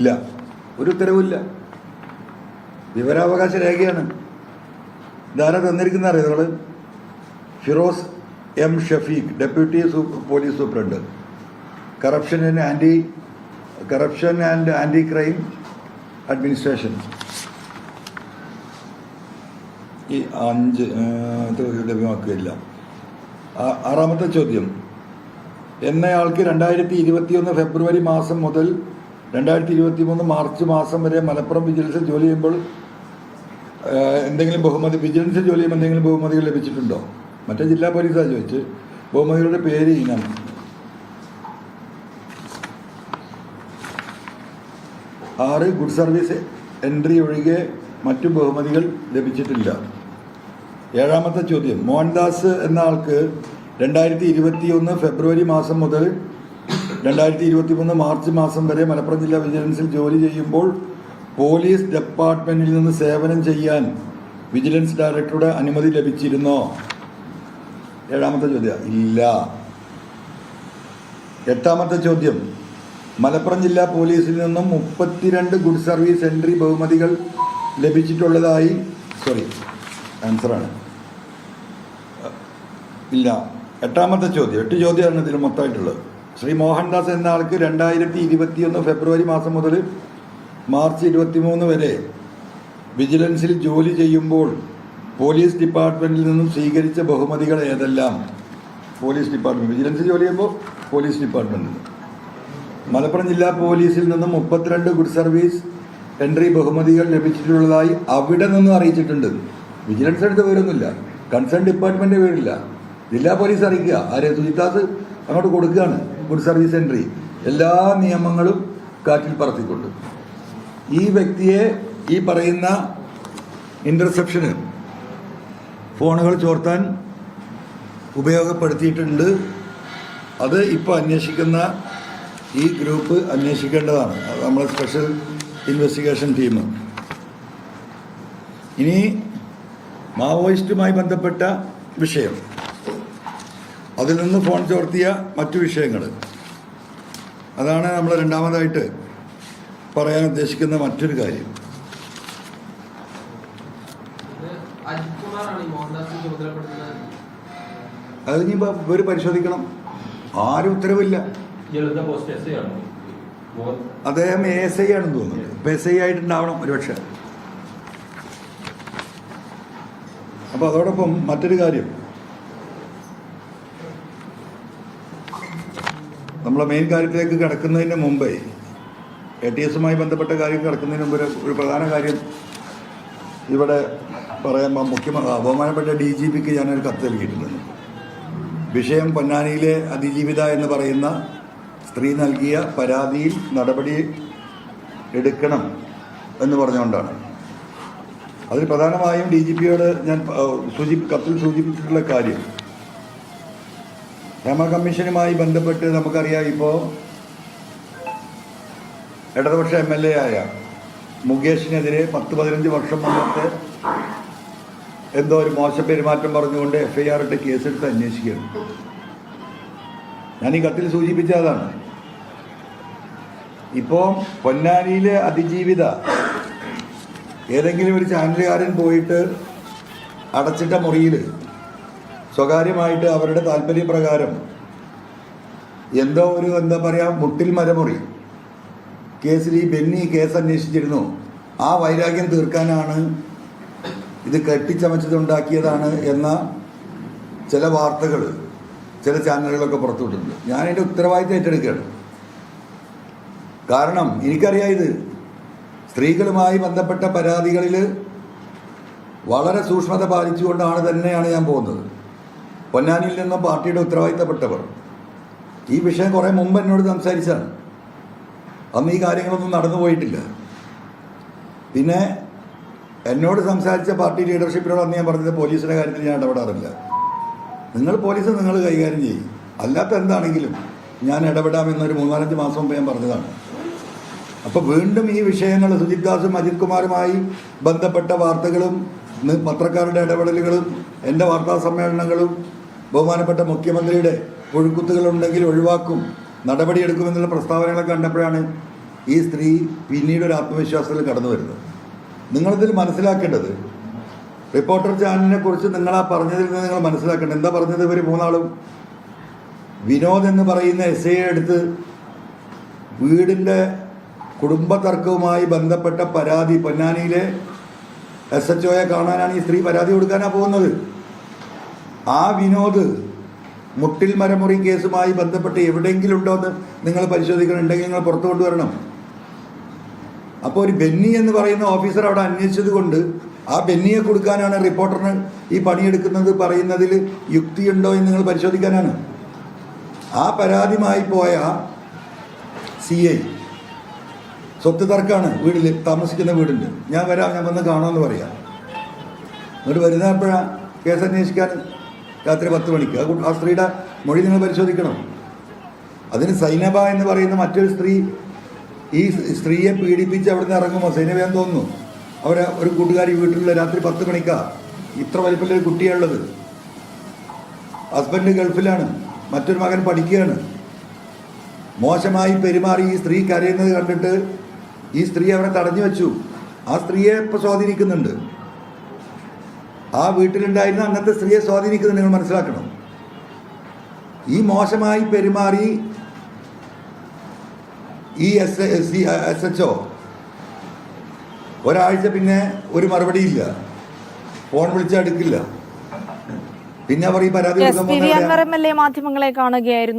ഇല്ല. ഒരു ഉത്തരവുമില്ല വിവരാവകാശ രേഖയാണ്. ഇതാരാ തന്നിരിക്കുന്ന അറിയാം നിങ്ങൾ Firoz M Shafeeq deputy police superintendent. Corruption anti corruption and anti crime administration ഈ അഞ്ച് ലഭ്യമാക്കുകയില്ല. ആറാമത്തെ ചോദ്യം. എന്നയാൾക്ക് രണ്ടായിരത്തി ഇരുപത്തിയൊന്ന് ഫെബ്രുവരി മാസം മുതൽ രണ്ടായിരത്തി ഇരുപത്തി മൂന്ന് മാർച്ച് മാസം വരെ മലപ്പുറം വിജിലൻസിൽ ജോലി ചെയ്യുമ്പോൾ എന്തെങ്കിലും ബഹുമതി വിജിലൻസിൽ ജോലി ചെയ്യുമ്പോൾ എന്തെങ്കിലും ബഹുമതികൾ ലഭിച്ചിട്ടുണ്ടോ? മറ്റേ ജില്ലാ പോലീസാണ് ചോദിച്ച് ബഹുമതികളുടെ പേര് ഇനം. ആറ് ഗുഡ് സർവീസ് എൻട്രി ഒഴികെ മറ്റു ബഹുമതികൾ ലഭിച്ചിട്ടില്ല. ഏഴാമത്തെ ചോദ്യം. മോഹൻദാസ് എന്ന ആൾക്ക് രണ്ടായിരത്തി ഇരുപത്തി ഒന്ന് ഫെബ്രുവരി മാസം മുതൽ രണ്ടായിരത്തി ഇരുപത്തി മൂന്ന് മാർച്ച് മാസം വരെ മലപ്പുറം ജില്ലാ വിജിലൻസിൽ ജോലി ചെയ്യുമ്പോൾ പോലീസ് ഡിപ്പാർട്ട്മെന്റിൽ നിന്ന് സേവനം ചെയ്യാൻ വിജിലൻസ് ഡയറക്ടറുടെ അനുമതി ലഭിച്ചിരുന്നോ? ഏഴാമത്തെ ചോദ്യം ഇല്ല. എട്ടാമത്തെ ചോദ്യം മലപ്പുറം ജില്ലാ പോലീസിൽ നിന്നും മുപ്പത്തിരണ്ട് ഗുഡ് സർവീസ് എൻട്രി ബഹുമതികൾ ലഭിച്ചിട്ടുള്ളതായി സോറി ആൻസറാണ് ഇല്ല. എട്ടാമത്തെ ചോദ്യം എട്ട് ചോദ്യമാണ് ഇതിൽ മൊത്തമായിട്ടുള്ളത്. ശ്രീ മോഹൻദാസ് എന്ന ആൾക്ക് രണ്ടായിരത്തി ഇരുപത്തിയൊന്ന് ഫെബ്രുവരി മാസം മുതൽ മാർച്ച് ഇരുപത്തിമൂന്ന് വരെ വിജിലൻസിൽ ജോലി ചെയ്യുമ്പോൾ പോലീസ് ഡിപ്പാർട്ട്മെന്റിൽ നിന്നും സ്വീകരിച്ച ബഹുമതികൾ ഏതെല്ലാം? പോലീസ് ഡിപ്പാർട്ട്മെന്റ് വിജിലൻസിൽ ജോലി ചെയ്യുമ്പോൾ പോലീസ് ഡിപ്പാർട്ട്മെന്റിൽ മലപ്പുറം ജില്ലാ പോലീസിൽ നിന്നും മുപ്പത്തിരണ്ട് ഗുഡ് സർവീസ് എൻട്രി ബഹുമതികൾ ലഭിച്ചിട്ടുള്ളതായി അവിടെ നിന്നും അറിയിച്ചിട്ടുണ്ട്. വിജിലൻസ് എടുത്ത് വരുന്നില്ല കൺസേൺ ഡിപ്പാർട്ട്മെന്റ് വീടില്ല ജില്ലാ പോലീസ് അറിയിക്കുക. ആരെ? സുജിത്താസ് അങ്ങോട്ട് കൊടുക്കുകയാണ്. ഗുഡ് സർവീസ് എൻട്രി എല്ലാ നിയമങ്ങളും കാറ്റിൽ പറത്തിക്കൊണ്ട്. ഈ വ്യക്തിയെ ഈ പറയുന്ന ഇന്റർസെപ്ഷന് ഫോണുകൾ ചോർത്താൻ ഉപയോഗപ്പെടുത്തിയിട്ടുണ്ട്. അത് ഇപ്പോൾ അന്വേഷിക്കുന്ന ഈ ഗ്രൂപ്പ് അന്വേഷിക്കേണ്ടതാണ്. നമ്മളെ സ്പെഷ്യൽ ഇൻവെസ്റ്റിഗേഷൻ ടീം ഇനി മാവോയിസ്റ്റുമായി ബന്ധപ്പെട്ട വിഷയം. അതിൽ നിന്ന് ഫോൺ ചോർത്തിയ മറ്റു വിഷയങ്ങൾ അതാണ് നമ്മൾ രണ്ടാമതായിട്ട് പറയാൻ ഉദ്ദേശിക്കുന്ന മറ്റൊരു കാര്യം. അത് ഇനി ഇവർ പരിശോധിക്കണം. ആരും ഉത്തരവില്ല. അദ്ദേഹം എ എസ് ഐ ആണെന്ന് തോന്നുന്നു. ഇപ്പം എസ് ഐ ആയിട്ടുണ്ടാവണം ഒരുപക്ഷെ. അപ്പോൾ അതോടൊപ്പം മറ്റൊരു കാര്യം. നമ്മളെ മെയിൻ കാര്യത്തിലേക്ക് കിടക്കുന്നതിന് മുമ്പേ എ ടി എസുമായി ബന്ധപ്പെട്ട കാര്യം കിടക്കുന്നതിന് മുമ്പ് ഒരു- പ്രധാന കാര്യം ഇവിടെ പറയാൻ മുഖ്യമന്ത്രി ബഹുമാനപ്പെട്ട ഡി ജി പിക്ക് ഞാനൊരു കത്ത് നൽകിയിട്ടുണ്ട്. വിഷയം പൊന്നാനിയിലെ അതിജീവിത എന്ന് പറയുന്ന സ്ത്രീ നൽകിയ പരാതിയിൽ നടപടി എടുക്കണം എന്ന് പറഞ്ഞുകൊണ്ടാണ്. അതിൽ പ്രധാനമായും ഡി ജി പിയോട് ഞാൻ സൂചി കത്തിൽ സൂചിപ്പിച്ചിട്ടുള്ള കാര്യം ഹേമ കമ്മീഷനുമായി ബന്ധപ്പെട്ട് നമുക്കറിയാം ഇപ്പോൾ ഇടതുപക്ഷ എം എൽ എ ആയ മുകേഷിനെതിരെ പത്ത് പതിനഞ്ച് വർഷം മുമ്പത്തെ എന്തോ ഒരു മോശം പെരുമാറ്റം പറഞ്ഞുകൊണ്ട് എഫ് ഐ ആർ ഇട്ട് കേസെടുത്ത് അന്വേഷിക്കുകയാണ്. ഞാൻ ഈ കത്തിൽ സൂചിപ്പിച്ച അതാണ്. ഇപ്പോൾ പൊന്നാനിയിലെ അതിജീവിത ഏതെങ്കിലും ഒരു ചാനലുകാരൻ പോയിട്ട് അടച്ചിട്ട മുറിയിൽ സ്വകാര്യമായിട്ട് അവരുടെ താല്പര്യപ്രകാരം എന്തോ ഒരു എന്താ പറയുക മുട്ടിൽ മരമുറി കേസിൽ ഈ ബെന്നി കേസ് അന്വേഷിച്ചിരുന്നു. ആ വൈരാഗ്യം തീർക്കാനാണ് ഇത് കെട്ടിച്ചമച്ചതുണ്ടാക്കിയതാണ് എന്ന ചില വാർത്തകൾ ചില ചാനലുകളൊക്കെ പുറത്തുവിട്ടിട്ടുണ്ട്. ഞാൻ അതിന്റെ ഉത്തരവാദിത്തം ഏറ്റെടുക്കുകയാണ്. കാരണം എനിക്കറിയാം ഇത് സ്ത്രീകളുമായി ബന്ധപ്പെട്ട പരാതികളിൽ വളരെ സൂക്ഷ്മത പാലിച്ചുകൊണ്ടാണ് തന്നെയാണ് ഞാൻ പോകുന്നത്. പൊന്നാനിയിൽ നിന്ന് പാർട്ടിയുടെ ഉത്തരവാദിത്തപ്പെട്ടവർ. ഈ വിഷയം കുറേ മുമ്പ് എന്നോട് സംസാരിച്ചാണ് അന്ന് ഈ കാര്യങ്ങളൊന്നും നടന്നു പോയിട്ടില്ല. പിന്നെ എന്നോട് സംസാരിച്ച പാർട്ടി ലീഡർഷിപ്പിനോട് അന്ന് ഞാൻ പറഞ്ഞത് പോലീസിന്റെ കാര്യത്തിൽ ഞാൻ ഇടപെടാറില്ല. നിങ്ങൾ പോലീസ് നിങ്ങൾ കൈകാര്യം ചെയ്യും. അല്ലാത്ത എന്താണെങ്കിലും ഞാൻ ഇടപെടാമെന്നൊരു മൂന്നാലഞ്ച് മാസം മുമ്പ് ഞാൻ പറഞ്ഞതാണ്. അപ്പോൾ വീണ്ടും ഈ വിഷയങ്ങൾ സുജിത് ദാസും അജിത് കുമാറുമായി ബന്ധപ്പെട്ട വാർത്തകളും പത്രക്കാരുടെ ഇടപെടലുകളും എന്റെ വാർത്താ സമ്മേളനങ്ങളും ബഹുമാനപ്പെട്ട മുഖ്യമന്ത്രിയുടെ ഒഴുക്കുത്തുകളുണ്ടെങ്കിൽ ഒഴിവാക്കും നടപടിയെടുക്കുമെന്നുള്ള പ്രസ്താവനകളൊക്കെ കണ്ടപ്പോഴാണ് ഈ സ്ത്രീ പിന്നീട് ഒരു ആത്മവിശ്വാസത്തിൽ കടന്നു വരുന്നത്. നിങ്ങളിതിൽ മനസ്സിലാക്കേണ്ടത് റിപ്പോർട്ടർ ചാനലിനെ കുറിച്ച് നിങ്ങൾ ആ പറഞ്ഞതിൽ നിന്ന് നിങ്ങൾ മനസ്സിലാക്കേണ്ടത്. എന്താ പറഞ്ഞത് ഇവർ മൂന്നാളും? വിനോദ് എന്ന് പറയുന്ന എസ് ഐ എടുത്ത് വീടിന്റെ കുടുംബ തർക്കവുമായി ബന്ധപ്പെട്ട പരാതി പൊന്നാനിയിലെ എസ് എച്ച് ഒയെ കാണാനാണ് ഈ സ്ത്രീ പരാതി കൊടുക്കാനാണ് പോകുന്നത്. ആ വിനോദ് മുട്ടിൽ മരമുറി കേസുമായി ബന്ധപ്പെട്ട് എവിടെയെങ്കിലും ഉണ്ടോ എന്ന് നിങ്ങൾ പരിശോധിക്കണം ഉണ്ടെങ്കിൽ നിങ്ങൾ പുറത്തു കൊണ്ടുവരണം. അപ്പോൾ ഒരു ബെന്നി എന്ന് പറയുന്ന ഓഫീസർ അവിടെ അന്വേഷിച്ചത് കൊണ്ട് ആ ബെന്നിയെ കൊടുക്കാനാണ് റിപ്പോർട്ടറിന് ഈ പണിയെടുക്കുന്നത് പറയുന്നതിൽ യുക്തിയുണ്ടോ എന്ന് നിങ്ങൾ പരിശോധിക്കാനാണ്. ആ പരാതിയുമായി പോയ സി ഐ സ്വത്ത് തർക്കമാണ് വീട്ടിൽ താമസിക്കുന്ന വീടുണ്ട് ഞാൻ വരാം ഞാൻ വന്ന് കാണാമെന്ന് പറയാം. എന്നിട്ട് വരുന്നപ്പോഴാണ് കേസ് അന്വേഷിക്കാൻ രാത്രി പത്ത് മണിക്ക്. ആ സ്ത്രീയുടെ മൊഴി നിങ്ങൾ പരിശോധിക്കണം. അതിന് സൈനബ എന്ന് പറയുന്ന മറ്റൊരു സ്ത്രീ ഈ സ്ത്രീയെ പീഡിപ്പിച്ച് അവിടുന്ന് ഇറങ്ങുമ്പോൾ എന്ന് തോന്നുന്നു. അവരെ ഒരു കൂട്ടുകാരി വീട്ടിലുള്ള രാത്രി പത്ത് മണിക്കാ. ഇത്ര വലിപ്പമുള്ളൊരു കുട്ടിയാണുള്ളത് ഹസ്ബൻഡ് ഗൾഫിലാണ്. മറ്റൊരു മകൻ പഠിക്കുകയാണ്. മോശമായി പെരുമാറി ഈ സ്ത്രീ കരയുന്നത് കണ്ടിട്ട് ഈ സ്ത്രീ അവരെ തടഞ്ഞു വെച്ചു. ആ സ്ത്രീയെ ഇപ്പോൾ സ്വാധീനിക്കുന്നുണ്ട്. ആ വീട്ടിലുണ്ടായിരുന്ന അന്നത്തെ സ്ത്രീയെ സ്വാധീനിക്കുന്നത് നിങ്ങൾ മനസ്സിലാക്കണം. ഈ മോശമായി പെരുമാറി ഈ S C S H O ഒരാഴ്ച പിന്നെ ഒരു മറുപടിയില്ല ഫോൺ വിളിച്ചെടുക്കില്ല പിന്നെ അവർ ഈ പരാതി മാധ്യമങ്ങളെ കാണുകയായിരുന്നു.